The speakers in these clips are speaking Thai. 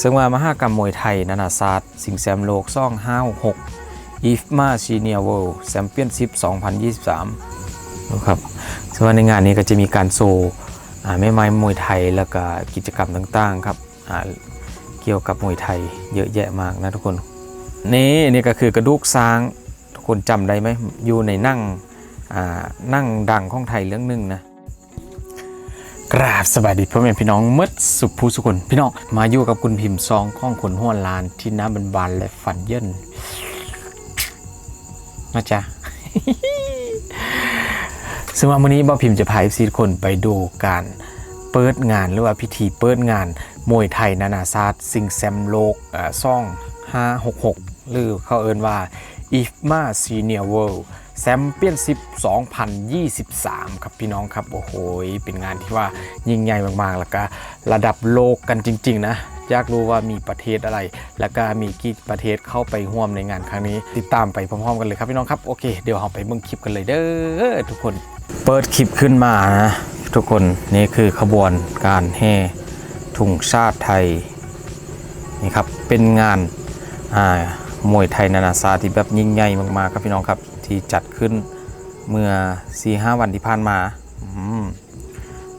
ซึ่งว่ามหากรรมมวยไทย นานาศาตร์สิงแซมโลกซ่อง56 IFMA Senior World Championship 2023นะครับซึ่งว่าในงานนี้ก็จะมีการโชว์อ่าแม่ไม้มวยไทยแล้วก็กิจกรรมต่างๆครับเกี่ยวกับมวยไทยเยอะแยะมากนะทุกคน นี่นี่ก็คือกระดูกช้าง ทุกคนจำได้ไหมอยู่ในนั่งนั่งดังของไทยเรื่องหนึงนะ กราบสวัสดีพ่อแม่พี่น้องมดสุขผู้สุคนพี่น้องมาอยู่กับคุณพิมพ์ซองข้องขนห้วนลานที่น้ำบันบานและฝันเยินนะจ๊ะซึ่งวันนี้บ่าพิมพ์จะพาซีคนไปดูการเปิดงานหรือว่าพิธีเปิดงานมวยไทยนานาชาติสิงแซมโลกอ่าซ่อง 566 หรือเขาเอินว่า IFMA Senior World แชมเปี้ยนชิพ2023 ครับพี่น้องครับ โอ้โห เป็นงานที่ว่ายิ่งใหญ่มากๆ แล้วก็ระดับโลกกันจริง ๆ นะ อยากรู้ว่ามีประเทศอะไร แล้วก็มีกี่ประเทศเข้าไปร่วมในงานครั้งนี้ ติดตามไปพร้อมๆ กันเลยครับพี่น้องครับ โอเค เดี๋ยวเราไปเบิ่งคลิปกันเลยเด้อทุกคน เปิดคลิปขึ้นมานะ ทุกคน นี่คือขบวนการแห่ถุงชาติไทย นี่ครับ เป็นงานอ่ามวยไทยนานาชาติที่แบบยิ่งใหญ่มากๆ ครับพี่น้องครับ ที่จัดขึ้นเมื่อ4-5วันที่ผ่านมาอ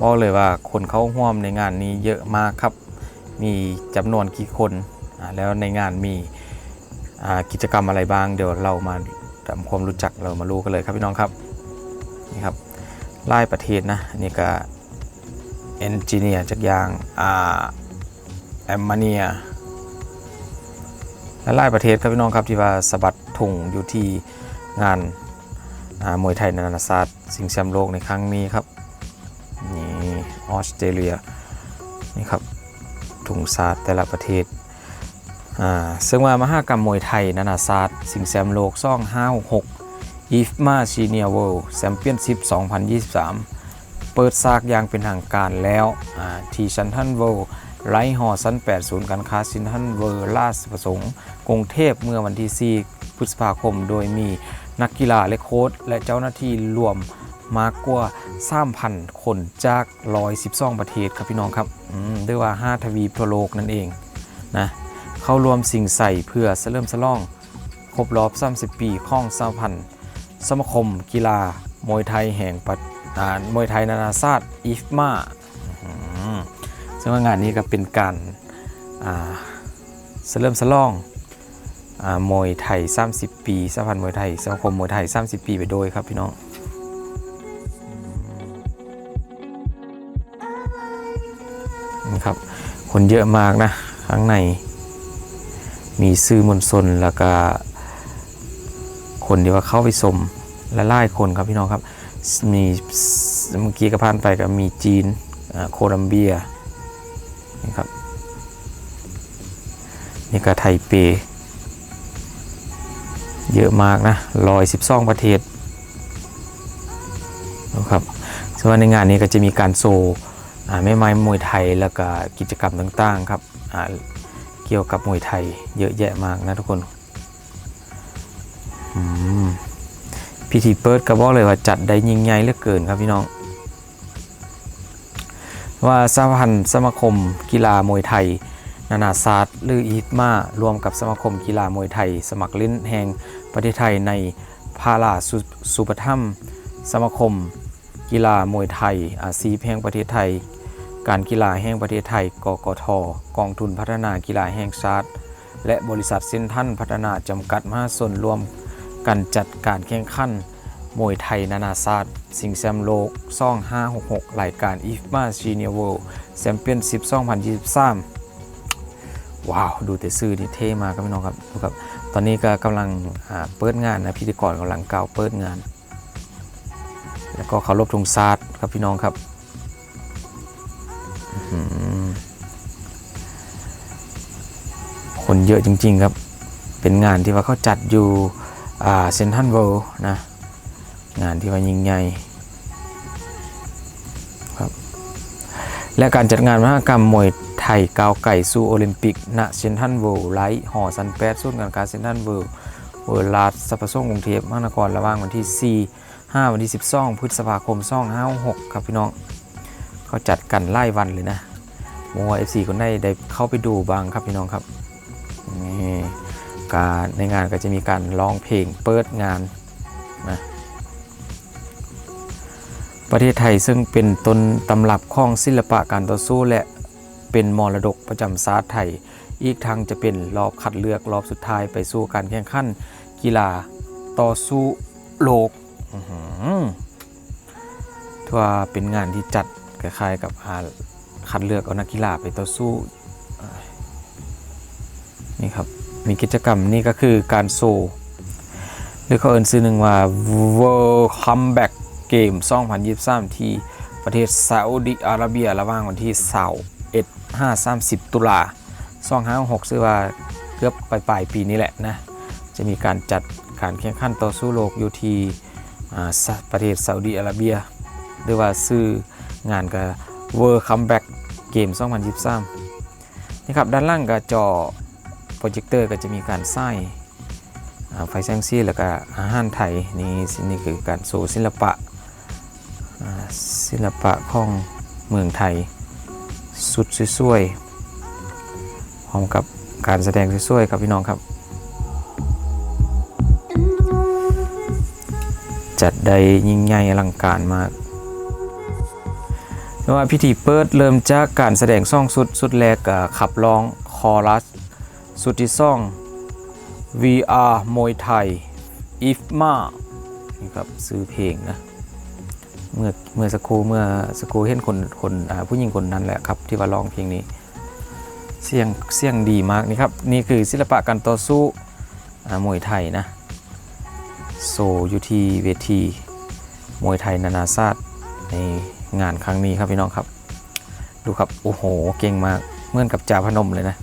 บอกเลยว่าคนเข้าร่วมในงานนี้เยอะมากครับ มีจำนวนกี่คนอ่าแล้วในงานมีกิจกรรมอะไรบ้าง เดี๋ยวเรามาทำความรู้จักเรามารู้กันเลยครับพี่น้องครับนี่ครับไล่ประเทศนะนี่ก็เอนจิเนียร์จากอย่างอ่าแอมมาเนียและหลายประเทศครับพี่น้องครับที่ว่าสะบัดถุงอยู่ที่ งานมวยไทยนานาชาติสิงแชมป์โลกในครั้งนี้ครับนี่ออสเตรเลียนี่ครับถุงศาตแต่ละประเทศอ่าซึ่งว่ามหากรรมมวยไทยนานาชาติสิงแชมป์โลกซ่อง566 IFMA Senior World Championship 2023 เปิดซากอย่างเป็นทางการแล้วที่ชันทันเวิลด์ไลท์ฮอชั้น8ศูนย์การค้าซินทันเวิลด์ราชประสงค์กรุงเทพเมื่อวันที่ 4 พฤษภาคม โดยมี นักกีฬาและโค้ชและเจ้าหน้าที่รวมมากกว่า3,000 คนจาก112ประเทศครับพี่น้องครับเรียกว่า 5 ทวีปทั่วโลกนั่นเองนะเข้ารวมสิ่งใส่เพื่อเสริมสล่อง ครบรอบ 30 ปีของสหพันธ์สมาคมกีฬามวยไทยแห่งประอ่ามวยไทยนานาชาติอิฟมาซึ่งงานนี้ก็เป็นการอ่าเสริมสล่อง มวยไทย 30 ปีสหพันธ์มวยไทยสมาคมมวยไทย 30 ปีไปโดยครับพี่น้องนี่ครับ คนเยอะมากนะ ข้างใน มีซื้อมวลชนแล้วก็ คนที่ว่าเข้าไปชมและไล่คนครับพี่น้องครับ มีเมื่อกี้ก็ผ่านไปก็มีจีนโคลัมเบียนี่ครับนี่ก็ไทเป เยอะมากนะร้อยสิบสองประเทศนะครับส่วนในงานนี้ก็จะมีการโชว์อ่าแม่ไม้มวยไทยแล้วก็กิจกรรมต่างๆครับเกี่ยวกับมวยไทยเยอะแยะมากนะทุกคนพิธีเปิดก็บอกเลยว่าจัดได้ยิ่งใหญ่เหลือเกินครับพี่น้อง ว่าสหพันธ์สมาคมกีฬามวยไทย นานาชาติหรืออีทมารวมกับสมาคมกีฬามวยไทย สมัครเล่นแห่ง ประเทศไทยในพาราสุสุปถัมสมาคม กีฬามวยไทย อาซีพแห่งประเทศไทย การกีฬาแห่งประเทศไทย กกท กองทุนพัฒนากีฬาแห่งชาติ และบริษัทเซนทันพัฒนาจำกัดมหาชนรวมกันจัดการแข่งขันมวยไทยนานาชาติสิงแชมป์โลกซ่อง566รายการ IFMA Senior World Championship 2023 ว้าว ดูแต่ซื้อนี่เท่มากครับพี่น้องครับดูครับ ตอนนี้ก็กำลังเปิดงานนะพิธีกรกำลังกล่าวเปิดงาน แล้วก็เคารพธงชาติครับพี่น้องครับคนเยอะจริง ๆครับ เป็นงานที่ว่าเขาจัดอยู่เซนทันเวิลด์นะ งานที่ว่ายิ่งใหญ่ครับ และการจัดงานมหกรรมมวย ไทยก้าวไก่สู่โอลิมปิก ณเซนทันเวิลด์ไลท์หอซันแปดศูนการค้าเซนทันเวิลด์เวิลด์ลาดสัพส่งกรุงเทพมหานครระหว่างวันที่ 4 5 วันที่ 12 พฤษภาคม2 5 6ครับพี่น้อง เขาจัดกันไล่วันเลยนะมัว FC คนได้ได้เข้าไปดูบ้างครับพี่น้องครับนี่การในงานก็จะมีการร้องเพลงเปิดงานนะประเทศไทยซึ่งเป็นต้นตำรับของศิลปะการต่อสู้และ เป็นมรดกประจำศาตร์ไทย อีกทางจะเป็นรอบคัดเลือกรอบสุดท้ายไปสู่การแข่งขันกีฬาต่อสู้โลกถือว่าเป็นงานที่จัดคล้ายๆกับอ่าคัดเลือกเอานักกีฬาไปต่อสู้นี่ครับมีกิจกรรมนี่ก็คือการโซหรือเขาเอินซื้อหนึ่งว่า World Comeback Game 2023 ที่ประเทศซาอุดิอาระเบียระหว่างวันที่เสาร์ 21 5 30 ตุลา2566ซื้อว่าเกือบปลายปลายปีนี้แหละนะ จะมีการจัดการแข่งขันต่อสู้โลกอยู่ที่ประเทศซาอุดิอาระเบีย หรือว่าซื้องานกับ World Comeback Game 2023นี่ครับด้านล่างก็จอโปรเจคเตอร์ก็จะมีการใส่ไฟแสงสีแล้วก็อาหารไทยนี่นี่คือการโชว์ศิลปะศิลปะของเมืองไทย สุดสวยๆพร้อมกับการแสดงสวยๆครับพี่น้องครับ จัดได้ยิ่งใหญ่อลังการมากไม่ว่าพิธีเปิดเริ่มจากการแสดงซ่องสุดสุดแรกกับขับร้องคอรัส สุดที่ซ่อง VR มวยไทย if ma นี่ครับซื้อเพลงนะ เมื่อเมื่อสักครู่เมื่อสักครู่เห็นคนคนผู้หญิงคนนั้นแหละครับที่ว่าร้องเพลงนี้เสียงเสียงดีมากนี่ครับนี่คือศิลปะการต่อสู้มวยไทยนะโซอยู่ที่เวทีมวยไทยนานาชาติในงานครั้งนี้ครับพี่น้องครับ ดูครับโอ้โหเก่งมากเหมือนกับจ่าพนมเลยนะ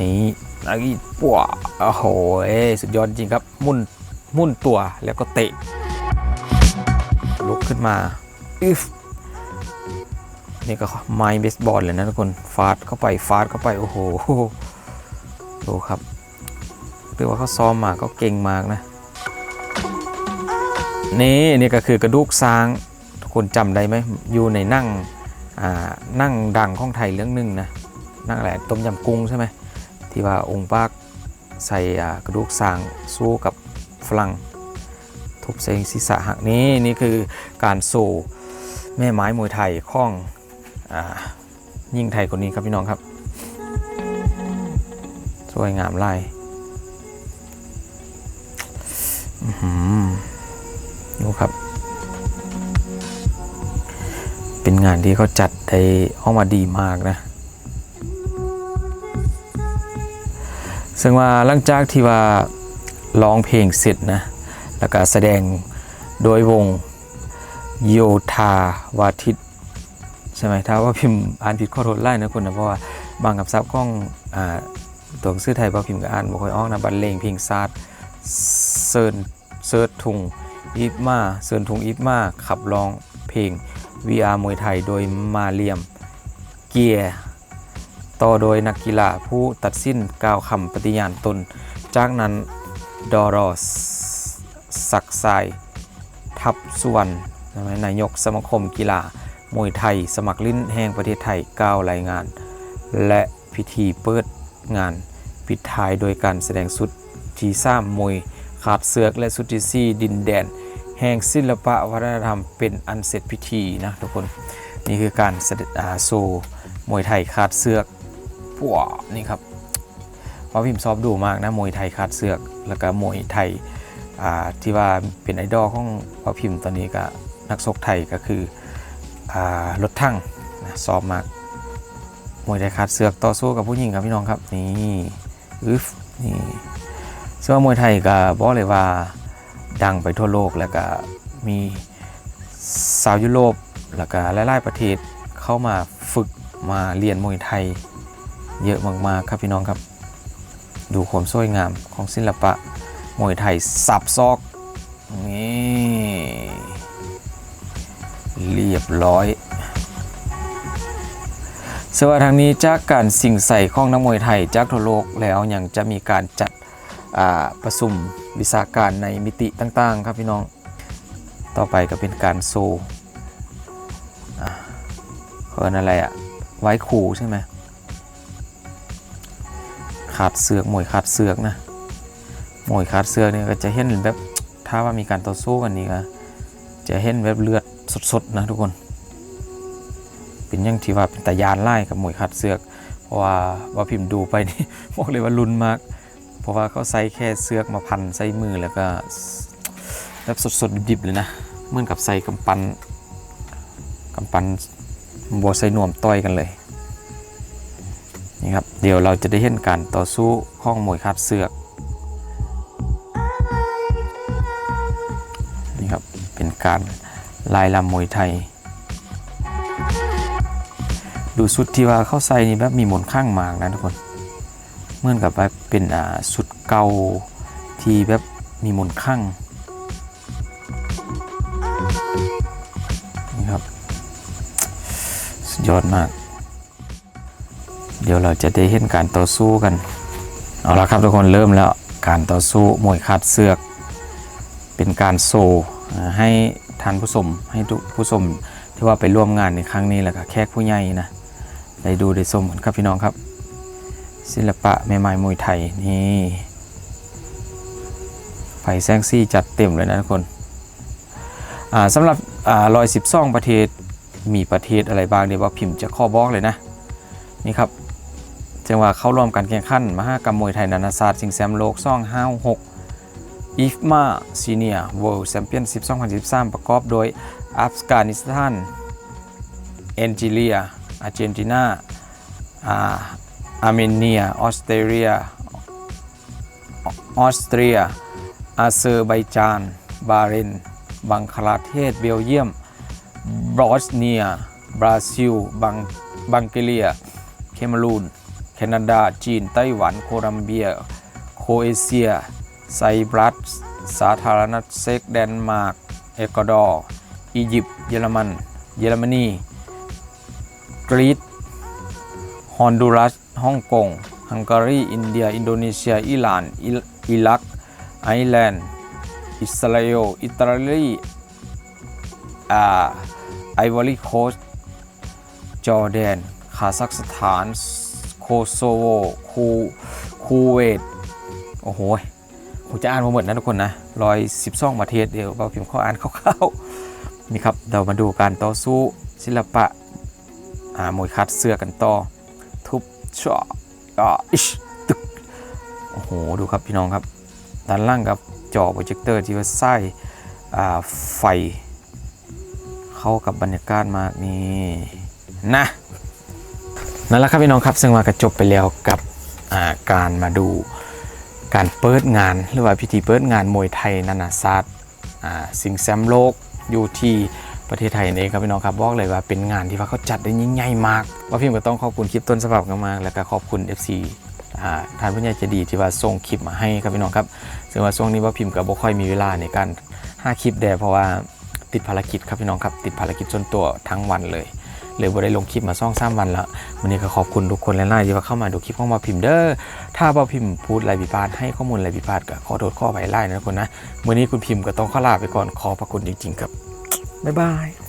นี่นักอีปัวโอ้โหสุดยอดจริงครับมุ่นมุ่นตัวแล้วก็เตะ ลุกขึ้นมาอึฟนี่ก็ไม้เบสบอลเลยนะทุกคนฟาดเข้าไปฟาดเข้าไป โอ้โหดูครับเรียกว่าเขาซ้อมมาก็เก่งมากนะ นี่นี่ก็คือกระดูกช้าง ทุกคนจำได้ไหมอยู่ในนั่งอ่านั่งดังของไทยเรื่องหนึ่งนะนั่งอะไรต้มยำกุ้งใช่ไหมที่ว่าองค์ปากใส่อ่ากระดูกช้างสู้กับฝรั่ง ทุบใส่ศีรษะหักนี่นี่คือการสู่แม่ไม้มวยไทยข้องอยิ่งไทยคนนี้ครับพี่น้องครับ สวยงามไล่ดูครับ เป็นงานที่เขาจัดได้ออกมาดีมากนะซึ่งว่าหลังจากที่ว่าร้องเพลงเสร็จนะ แล้วก็แสดงโดยวงโยธาวาทิตใช่ไหมถ้าว่าพิมพ์อ่านผิดข้อโทษไล่นะคุณนะเพราะว่าบางกับซับกล้องอตัวหนังสือไทยบางพิมพ์ก็อ่านบ่ค่อยออกนะบรรเลงเพลงซาดเซิร์นเซิร์ชทุงอีฟมาเซินทุงอีฟมาขับร้องเพลง VR มวยไทยโดยมาเรียมเกียร์ต่อโดยนักกีฬาผู้ตัดสินกล่าวคำปฏิญาณตน จากนั้นดอรอส ศักดิ์สายทับสุวรรณใช่ไหมนายกสมาคมกีฬามวยไทย สมัครลิ้นแห่งประเทศไทยกล่าวรายงาน และพิธีเปิดงาน ปิดท้ายโดยการแสดงสุดที่สามมวยขาบเสือกและสุดที่สี่ดินแดน แห่งศิลปะวัฒนธรรมเป็นอันเสร็จพิธีนะทุกคนนี่คือการแสดงอ่าโซมวยไทยขาดเสือกปวนี่ครับเพราะพิมพ์ชอบดูมากนะมวยไทยขาดเสือกแล้วก็มวยไทย ที่ว่าเป็นไอดอลของพ่อพิมพ์ตอนนี้ก็นักชกไทยก็คือรถทั่งนะชอบมากมวยไทยขาดเสือกต่อสู้กับผู้หญิงครับพี่น้องครับนี่อึฟนี่ซึ่งมวยไทยก็บอกเลยว่าดังไปทั่วโลกแล้วก็มีสาวยุโรปแล้วก็หลายๆประเทศเข้ามาฝึกมาเรียนมวยไทยเยอะมากๆครับพี่น้องครับ ดูความสวยงามของศิลปะ มวยไทยสับซอกนี่เรียบร้อยสวัสดีทางนี้จากการสิ่งใส่ของนักมวยไทยจากทั่วโลกแล้วยังจะมีการจัดประชุมวิชาการในมิติต่างๆ ครับพี่น้องต่อไปก็เป็นการโซ่เขาเรียกอะไรอะไว้ขู่ใช่ไหมขาดเสือกมวยขาดเสือกนะ มวยขาดเสื้อเนี่ยก็จะเห็นแบบถ้าว่ามีการต่อสู้กันนี่ก็จะเห็นแบบเลือดสดๆนะทุกคน เป็นยังที่ว่าเป็นตายานไล่กับมวยขาดเสือกเพราะว่าว่าพิมพ์ดูไปนี่บอกเลยว่าลุ้นมาก เพราะว่าเขาใส่แค่เสือกมาพันใส่มือแล้วก็แบบสดๆดิบๆเลยนะเหมือนกับใส่กำปั้นกำปั้นบัวใส่นวมต่อยกันเลยนี่ครับเดี๋ยวเราจะได้เห็นการต่อสู้ข้องมวยคาดเสือก การลายลำมวยไทย ดูสุดที่ว่าเข้าใส่นี่แบบมีหมนข้างมากนะทุกคนเหมือนกับว่าเป็นอ่าสุดเก่าที่แบบมีมนข้างนี่ครับสุดยอดมาก เดี๋ยวเราจะได้เห็นการต่อสู้กัน เอาละครับทุกคนเริ่มแล้วการต่อสู้มวยคาดเสือก เป็นการโซ่ให้ท่านผู้ชมให้ทุกผู้ชมที่ว่าไปร่วมงานในครั้งนี้แหล้วก็แขกผู้ใหญ่นะได้ดูได้ชมกันครับพี่น้องครับ ศิลปะแม่ไม้มวยไทยนี่ไผ่แซงซี่จัดเต็มเลยนะทุกคนสำหรับอ่ารอยสิบซองประเทศมีประเทศอะไรบ้างเดี๋ยวว่าพิมพ์จะข้อบอกเลยนะนี่ครับจังหวะเข้าร่วมการแข่งขันมหากรรมมวยไทยนานาชาติชิงแชมป์โลกซ่องห้าหก อีฟมาซีเนียเวิลด์แชมเปี้ยนชิพ2013 ประกอบโดยอัฟกานิสถานเอนจิเลีย อาร์เจนตินาอาอาร์เมเนีย ออสเตรเลีย ออสเตรีย อาเซอร์ไบจาน บาเรน บังคลาเทศ เบลเยียมบรอสเนีย บราซิล บังบังเกเลีย เคมารูน แคนาดา จีน ไต้หวัน โคลัมเบีย โคเอเชีย ไซปรัส สาธารณรัฐเซกเดนมาร์ก เอกวาดอร์ อียิปต์ เยอรมัน เยอรมนี กรีซ ฮอนดูรัส ฮ่องกง ฮังการี อินเดีย อินโดนีเซีย อิหร่าน อิรัก ไอร์แลนด์ อิสราเอล อิตาลีอ่าไอวอรีโคสจอร์แดน คาซัคสถาน โคโซโว คู คูเวต โอ้โห ผมจะอ่านมาหมดนะทุกคนนะร้อยสิบสองประเทศเดี๋ยวเราพิมพ์ข้ออ่านคร่าวๆนี่ครับเรามาดูการต่อสู้ศิลปะอ่ามวยคัดเสื้อกันต่อ ทุบชออ่าอิชตึกโอ้โห ดูครับพี่น้องครับ ด้านล่างกับจอโปรเจคเตอร์ที่ว่าไส้อ่าไฟ เข้ากับบรรยากาศมากนี่นะนั่นแหละครับพี่น้องครับซึ่งว่ากระจบไปแล้วกับาการมาดู การเปิดงานหรือว่าพิธีเปิดงานมวยไทยนานาชาติสิงแซมโลกอยู่ที่ประเทศไทยนั่นเองครับพี่น้องครับบอกเลยว่าเป็นงานที่ว่าเขาจัดได้ยิ่งใหญ่มาก ว่าพิมก็ต้องขอบคุณคลิปต้นฉบับมากๆแล้วก็ขอบคุณ FC ท่านผู้ใหญ่ใจดีที่ว่าส่งคลิปมาให้ครับพี่น้องครับซึ่งว่าช่วงนี้ว่าพิมพ์กับบ่ค่อยมีเวลาในการหาคลิปแดเพราะว่าติดภารกิจครับพี่น้องครับติดภารกิจส่วนตัวทั้งวันเลย เลยบ่ได้ลงคลิปมาซ่องสามวันละวันนี้ก็ขอบคุณทุกคนแลายๆที่ว่าเข้ามาดูคลิปของมาพิมพ์เด้อถ้าบ่พิมพ์พูดอะไรผิดพลาดให้ข้อมูลอะไรผิดพลาดก็ขอโทษข้อไปไล่นะทุกคนนะวันนี้คุณพิมพ์ก็ต้องขอลาไปก่อนขอพระคุณจริงๆครับบ๊ายบาย